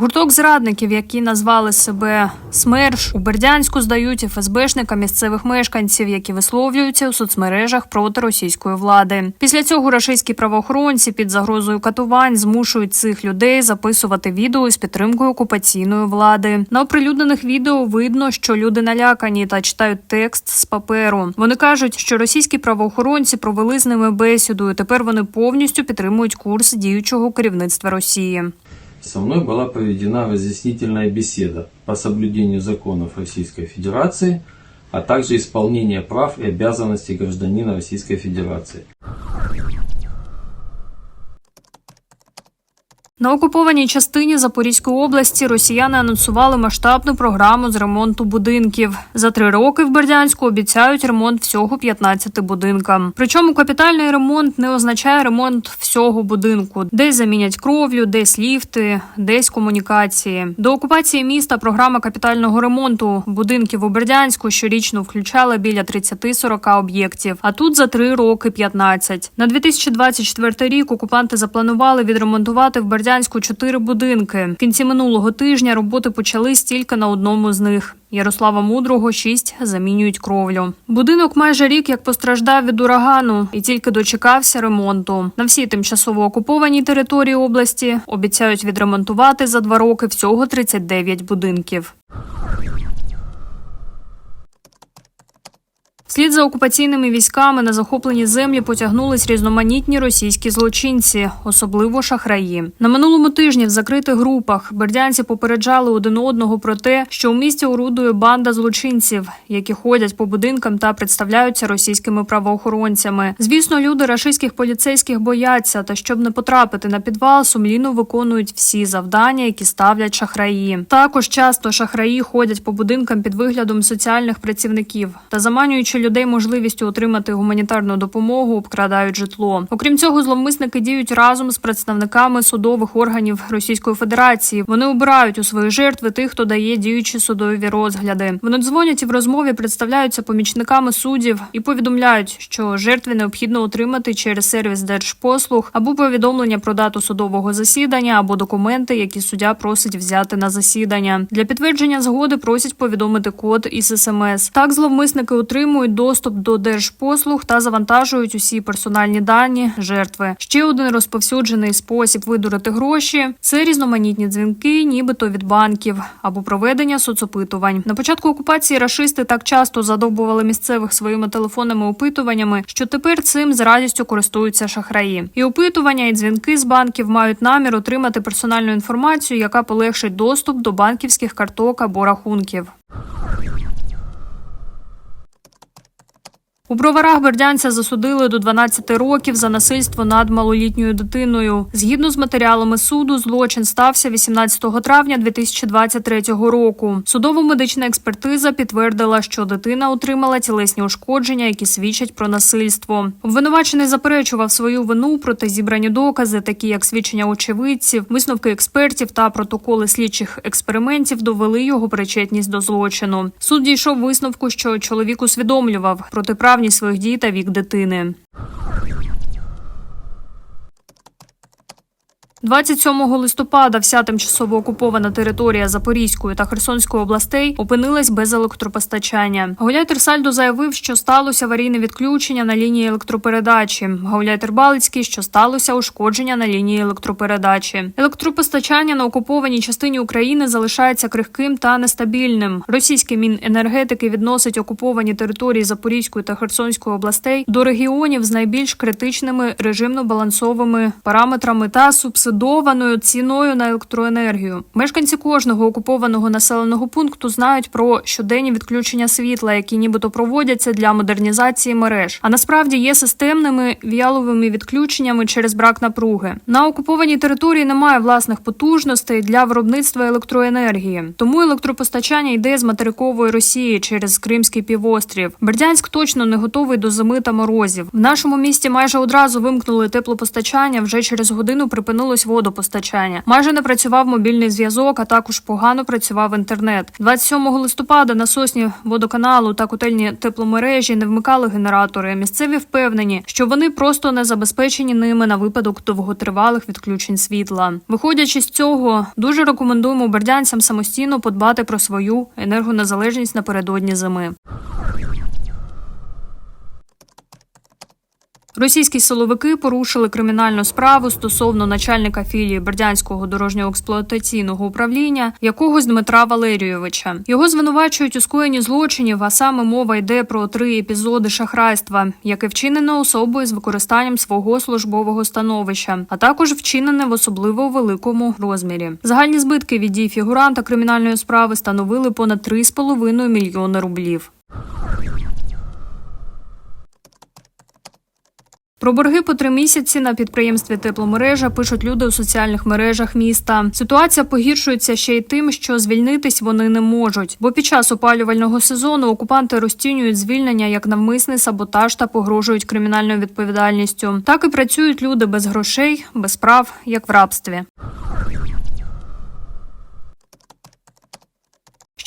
Гурток зрадників, які назвали себе СМЕРШ, у Бердянську здають ФСБшника місцевих мешканців, які висловлюються у соцмережах проти російської влади. Після цього рашистські правоохоронці під загрозою катувань змушують цих людей записувати відео з підтримкою окупаційної влади. На оприлюднених відео видно, що люди налякані та читають текст з паперу. Вони кажуть, що російські правоохоронці провели з ними бесіду. і Тепер вони повністю підтримують курс діючого керівництва Росії. Со мной была проведена разъяснительная беседа по соблюдению законов Российской Федерации, а также исполнение прав и обязанностей гражданина Российской Федерации. На окупованій частині Запорізької області росіяни анонсували масштабну програму з ремонту будинків. За три роки в Бердянську обіцяють ремонт всього 15 будинкам. Причому капітальний ремонт не означає ремонт всього будинку. Десь замінять кровлю, десь ліфти, десь комунікації. До окупації міста програма капітального ремонту будинків у Бердянську щорічно включала біля 30-40 об'єктів. А тут за три роки 15. На 2024 рік окупанти запланували відремонтувати в Бердянську чотири будинки. В кінці минулого тижня роботи почались тільки на одному з них. Ярослава Мудрого шість замінюють кровлю. Будинок майже рік як постраждав від урагану і тільки дочекався ремонту. На всій тимчасово окупованій території області обіцяють відремонтувати за два роки всього 39 будинків. Слід за окупаційними військами на захоплені землі потягнулись різноманітні російські злочинці, особливо шахраї. На минулому тижні в закритих групах бердянці попереджали один одного про те, що у місті орудує банда злочинців, які ходять по будинкам та представляються російськими правоохоронцями. Звісно, люди рашистських поліцейських бояться, та щоб не потрапити на підвал, сумлінно виконують всі завдання, які ставлять шахраї. Також часто шахраї ходять по будинкам під виглядом соціальних працівників та заманюючи людей можливістю отримати гуманітарну допомогу, обкрадають житло. Окрім цього, зловмисники діють разом з представниками судових органів Російської Федерації. Вони обирають у свої жертви тих, хто дає діючі судові розгляди. Вони дзвонять і в розмові представляються помічниками суддів і повідомляють, що жертві необхідно отримати через сервіс держпослуг або повідомлення про дату судового засідання, або документи, які суддя просить взяти на засідання. Для підтвердження згоди просять повідомити код із СМС. Так зловмисники отримують доступ до держпослуг та завантажують усі персональні дані жертви. Ще один розповсюджений спосіб видурити гроші це різноманітні дзвінки, нібито від банків або проведення соцопитувань. На початку окупації рашисти так часто задовбували місцевих своїми телефонними опитуваннями, що тепер цим з радістю користуються шахраї. І опитування, і дзвінки з банків мають намір отримати персональну інформацію, яка полегшить доступ до банківських карток або рахунків. У броварах бердянця засудили до 12 років за насильство над малолітньою дитиною. Згідно з матеріалами суду, злочин стався 18 травня 2023 року. Судово-медична експертиза підтвердила, що дитина отримала тілесні ушкодження, які свідчать про насильство. Обвинувачений заперечував свою вину, проте зібрані докази, такі як свідчення очевидців, висновки експертів та протоколи слідчих експериментів, довели його причетність до злочину. Суд дійшов висновку, що чоловік усвідомлював протиправність своїх дій та вік дитини. 27 листопада вся тимчасово окупована територія Запорізької та Херсонської областей опинилась без електропостачання. Гауляйтер Сальдо заявив, що сталося аварійне відключення на лінії електропередачі. Гауляйтер Балицький, що сталося ушкодження на лінії електропередачі. Електропостачання на окупованій частині України залишається крихким та нестабільним. Російський міненергетики відносить окуповані території Запорізької та Херсонської областей до регіонів з найбільш критичними режимно-балансовими параметрами та субсидіями субсидованою ціною на електроенергію. Мешканці кожного окупованого населеного пункту знають про щоденні відключення світла, які нібито проводяться для модернізації мереж, а насправді є системними віяловими відключеннями через брак напруги. На окупованій території немає власних потужностей для виробництва електроенергії, тому електропостачання йде з материкової Росії через Кримський півострів. Бердянськ точно не готовий до зими та морозів. В нашому місті майже одразу вимкнули теплопостачання. Вже через годину припинилось перервалось водопостачання. Майже не працював мобільний зв'язок, а також погано працював інтернет. 27 листопада насосні водоканалу та котельні тепломережі не вмикали генератори. Місцеві впевнені, що вони просто не забезпечені ними на випадок довготривалих відключень світла. Виходячи з цього, дуже рекомендуємо бердянцям самостійно подбати про свою енергонезалежність напередодні зими. Російські силовики порушили кримінальну справу стосовно начальника філії Бердянського дорожньо-експлуатаційного управління якогось Дмитра Валерійовича. Його звинувачують у скоєнні злочинів, а саме мова йде про три епізоди шахрайства, яке вчинено особою з використанням свого службового становища, а також вчинене в особливо великому розмірі. Загальні збитки від дій фігуранта кримінальної справи становили понад 3,5 мільйони рублів. Про борги по три місяці на підприємстві тепломережа пишуть люди у соціальних мережах міста. Ситуація погіршується ще й тим, що звільнитись вони не можуть, бо під час опалювального сезону окупанти розцінюють звільнення як навмисний саботаж та погрожують кримінальною відповідальністю. Так і працюють люди без грошей, без прав, як в рабстві.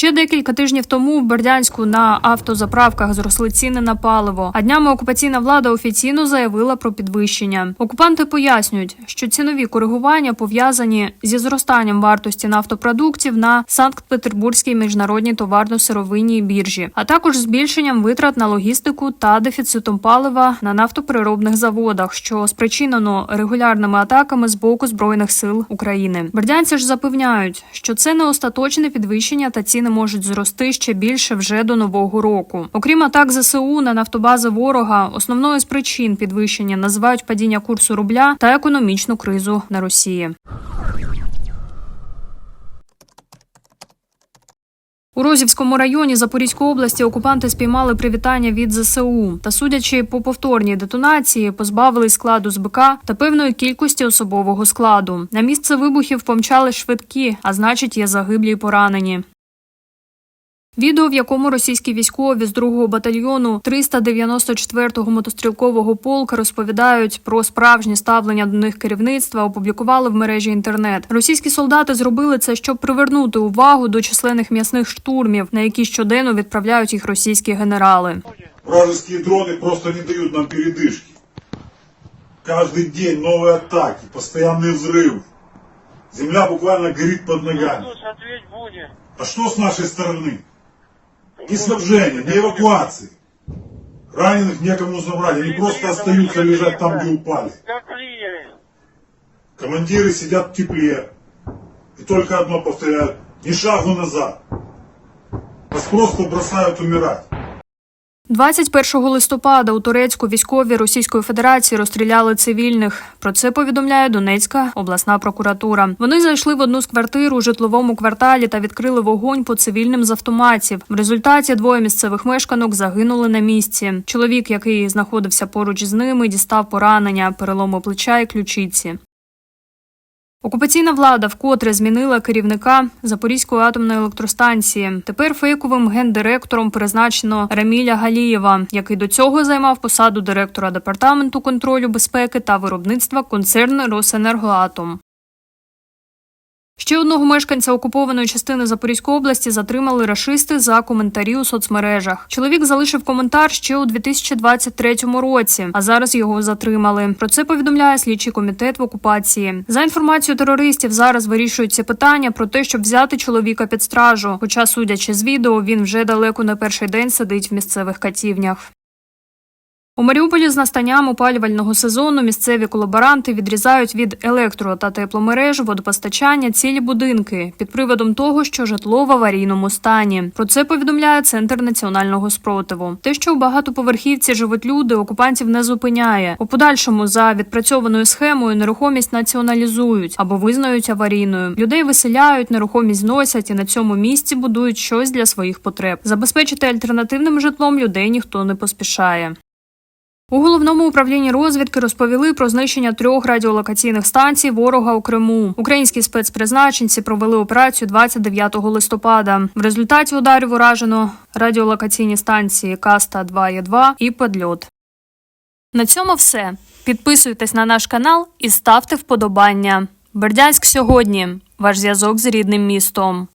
Ще декілька тижнів тому в Бердянську на автозаправках зросли ціни на паливо. А днями окупаційна влада офіційно заявила про підвищення. Окупанти пояснюють, що цінові коригування пов'язані зі зростанням вартості нафтопродуктів на Санкт-Петербурзькій міжнародній товарно-сировинній біржі, а також збільшенням витрат на логістику та дефіцитом палива на нафтопереробних заводах, що спричинено регулярними атаками з боку збройних сил України. Бердянці ж запевняють, що це не остаточне підвищення та ціни можуть зрости ще більше вже до нового року. Окрім атак ЗСУ на нафтобази ворога, основною з причин підвищення називають падіння курсу рубля та економічну кризу на Росії. У Розівському районі Запорізької області окупанти спіймали привітання від ЗСУ та, судячи по повторній детонації, позбавили складу з БК та певної кількості особового складу. На місце вибухів помчали швидкі, а значить, є загиблі й поранені. Відео, в якому російські військові з 2-го батальйону 394-го мотострілкового полка розповідають про справжнє ставлення до них керівництва, опублікували в мережі інтернет. Російські солдати зробили це, щоб привернути увагу до численних м'ясних штурмів, на які щоденно відправляють їх російські генерали. Вражеские дроны просто не дают нам передышки. Каждый день новые атаки, постоянный взрыв. Земля буквально горит под ногами. Что ж, ответь будем. А что с нашей стороны? Ни снабжения, ни эвакуации. Раненых некому забрать, они просто остаются лежать там, где упали. Командиры сидят в тепле. И только одно повторяют, ни шагу назад. Нас просто бросают умирать. 21 листопада у Турецьку військові Російської Федерації розстріляли цивільних. Про це повідомляє Донецька обласна прокуратура. Вони зайшли в одну з квартир у житловому кварталі та відкрили вогонь по цивільним з автоматів. В результаті двоє місцевих мешканок загинули на місці. Чоловік, який знаходився поруч з ними, дістав поранення, перелому плеча і ключиці. Окупаційна влада вкотре змінила керівника Запорізької атомної електростанції. Тепер фейковим гендиректором призначено Раміля Галієва, який до цього займав посаду директора департаменту контролю безпеки та виробництва концерну Росенергоатом. Ще одного мешканця окупованої частини Запорізької області затримали рашисти за коментарі у соцмережах. Чоловік залишив коментар ще у 2023 році, а зараз його затримали. Про це повідомляє слідчий комітет в окупації. За інформацією терористів, зараз вирішується питання про те, щоб взяти чоловіка під стражу. Хоча, судячи з відео, він вже далеко не перший день сидить в місцевих катівнях. У Маріуполі з настанням опалювального сезону місцеві колаборанти відрізають від електро та тепломереж водопостачання цілі будинки під приводом того, що житло в аварійному стані. Про це повідомляє Центр національного спротиву. Те, що у багатоповерхівці живуть люди, окупантів не зупиняє. У подальшому за відпрацьованою схемою нерухомість націоналізують або визнають аварійною. Людей виселяють, нерухомість зносять і на цьому місці будують щось для своїх потреб. Забезпечити альтернативним житлом людей ніхто не поспішає. У головному управлінні розвідки розповіли про знищення трьох радіолокаційних станцій ворога у Криму. Українські спецпризначенці провели операцію 29 листопада. В результаті ударів уражено радіолокаційні станції Каста 2 є 2 і Подльот. На цьому все. Підписуйтесь на наш канал і ставте вподобання. Бердянськ сьогодні. Ваш зв'язок з рідним містом.